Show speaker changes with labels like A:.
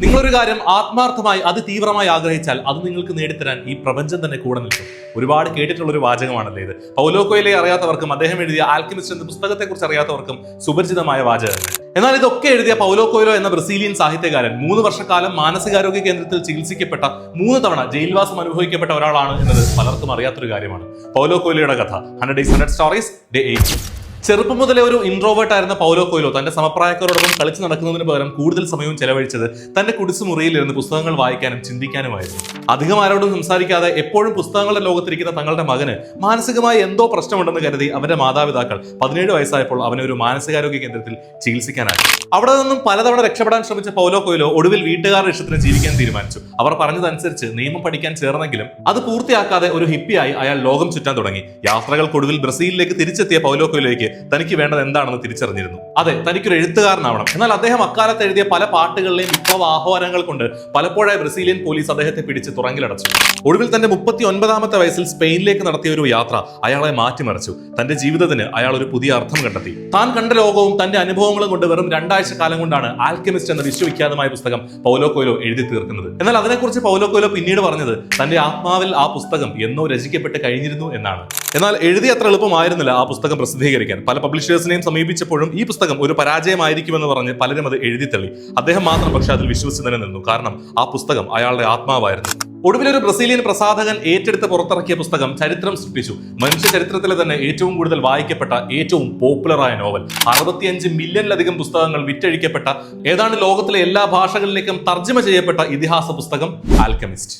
A: നിങ്ങളൊരു കാര്യം ആത്മാർത്ഥമായി അത് തീവ്രമായി ആഗ്രഹിച്ചാൽ അത് നിങ്ങൾക്ക് നേടിത്തരാൻ ഈ പ്രപഞ്ചം തന്നെ കൂടെ നിൽക്കും. ഒരുപാട് കേട്ടിട്ടുള്ള ഒരു വാചകമാണല്ലേ ഇത്. പൗലോക്കോയിലെ കൊയിലെ അറിയാത്തവർക്കും അദ്ദേഹം എഴുതിയ ആൽക്കിമിസ്റ്റ് എന്ന പുസ്തകത്തെക്കുറിച്ച് അറിയാത്തവർക്കും സുപരിചിതമായ വാചകങ്ങൾ. എന്നാൽ ഇതൊക്കെ എഴുതിയ പൗലോക്കോയിലോ കൊയിലോ എന്ന ബ്രസീലിയൻ സാഹിത്യകാരൻ മൂന്ന് വർഷക്കാലം മാനസികാരോഗ്യ കേന്ദ്രത്തിൽ ചികിത്സിക്കപ്പെട്ട മൂന്ന് തവണ ജയിൽവാസം അനുഭവിക്കപ്പെട്ട ഒരാളാണ് എന്നത് പലർക്കും അറിയാത്തൊരു കാര്യമാണ്. പൗലോക്കോയിലയുടെ കൊയിലോയുടെ കഥ hundred days hundred stories day eight ചെറുപ്പം മുതലേ ഒരു ഇൻട്രോവേർട്ട് ആയിരുന്ന പൗലോ കൊയിലോ തന്റെ സമപ്രായക്കാരോടൊപ്പം കളിച്ചു നടക്കുന്നതിന് പകരം കൂടുതൽ സമയവും ചെലവഴിച്ചത് തന്റെ കുടിസ് മുറിയിലിരുന്ന് പുസ്തകങ്ങൾ വായിക്കാനും ചിന്തിക്കാനുമായിരുന്നു. അധികം ആരോടും സംസാരിക്കാതെ എപ്പോഴും പുസ്തകങ്ങളുടെ ലോകത്തിരിക്കുന്ന തങ്ങളുടെ മകന് മാനസികമായി എന്തോ പ്രശ്നമുണ്ടെന്ന് കരുതി അവന്റെ മാതാപിതാക്കൾ പതിനേഴ് വയസ്സായപ്പോൾ അവനെ ഒരു മാനസികാരോഗ്യ കേന്ദ്രത്തിൽ ചികിത്സിക്കാനായി. അവിടെ നിന്നും പലതവണ രക്ഷപ്പെടാൻ ശ്രമിച്ച പൗലോ കൊയിലോ ഒടുവിൽ വീട്ടുകാരുടെ ഇഷ്ടത്തിന് ജീവിക്കാൻ തീരുമാനിച്ചു. അവർ പറഞ്ഞതനുസരിച്ച് നിയമം പഠിക്കാൻ ചേർന്നെങ്കിലും അത് പൂർത്തിയാക്കാതെ ഒരു ഹിപ്പിയായി അയാൾ ലോകം ചുറ്റാൻ തുടങ്ങി. യാത്രകൾക്കൊടുവിൽ ബ്രസീലിലേക്ക് തിരിച്ചെത്തിയ പൗലോ കൊയിലോയ്ക്ക് തനിക്ക് വേണ്ടത് എന്താണെന്ന് തിരിച്ചറിഞ്ഞിരുന്നു. അതെ തനിക്കൊരു എഴുത്തുകാരനാവണം. എന്നാൽ അദ്ദേഹം അക്കാലത്ത് എഴുതിയ പല പാട്ടുകളിലെയും വിപ്ലവ ആഹ്വാനങ്ങൾ കൊണ്ട് പലപ്പോഴായി ബ്രസീലിയൻ പോലീസ് അദ്ദേഹത്തെ പിടിച്ച് തുറങ്കിലടച്ചു. ഒടുവിൽ തന്റെ മുപ്പത്തി ഒൻപതാമത്തെ വയസ്സിൽ സ്പെയിനിലേക്ക് നടത്തിയ ഒരു യാത്ര അയാളെ മാറ്റിമറിച്ചു. തന്റെ ജീവിതത്തിന് അയാൾ ഒരു പുതിയ അർത്ഥം കണ്ടെത്തി. താൻ കണ്ട ലോകവും തന്റെ അനുഭവങ്ങളും കൊണ്ട് വെറും രണ്ടാഴ്ച കാലം കൊണ്ടാണ് ആൽക്കെമിസ്റ്റ് എന്ന വിശ്വവിഖ്യാതമായ പുസ്തകം പൗലോ കൊയ്ലോ എഴുതി തീർക്കുന്നത്. എന്നാൽ അതിനെക്കുറിച്ച് പൗലോ കൊയ്ലോ പിന്നീട് പറഞ്ഞത് തന്റെ ആത്മാവിൽ ആ പുസ്തകം എന്നോ രചിക്കപ്പെട്ട് കഴിഞ്ഞിരുന്നു എന്നാണ്. എന്നാൽ എഴുതി അത്ര എളുപ്പമായിരുന്നില്ല ആ പുസ്തകം പ്രസിദ്ധീകരിക്കാൻ. പല പബ്ലിഷേഴ്സിനെയും സമീപിച്ചപ്പോഴും ഈ പുസ്തകം ഒരു പരാജയമായിരിക്കുമെന്ന് പറഞ്ഞ് പലരും അത് എഴുതി തള്ളി. അദ്ദേഹം മാത്രം പക്ഷെ അതിൽ വിശ്വസിച്ച് തന്നെ നിന്നു. കാരണം ആ പുസ്തകം അയാളുടെ ആത്മാവായിരുന്നു. ഒടുവിൽ ഒരു ബ്രസീലിയൻ പ്രസാധകൻ ഏറ്റെടുത്ത് പുറത്തിറക്കിയ പുസ്തകം ചരിത്രം സൃഷ്ടിച്ചു. മനുഷ്യ ചരിത്രത്തിലെ തന്നെ ഏറ്റവും കൂടുതൽ വായിക്കപ്പെട്ട ഏറ്റവും പോപ്പുലറായ നോവൽ. അറുപത്തിയഞ്ച് മില്യണിലധികം പുസ്തകങ്ങൾ വിറ്റഴിക്കപ്പെട്ട ഏതാണ്ട് ലോകത്തിലെ എല്ലാ ഭാഷകളിലേക്കും തർജമ ചെയ്യപ്പെട്ട ഇതിഹാസ പുസ്തകം ആൽക്കമിസ്റ്റ്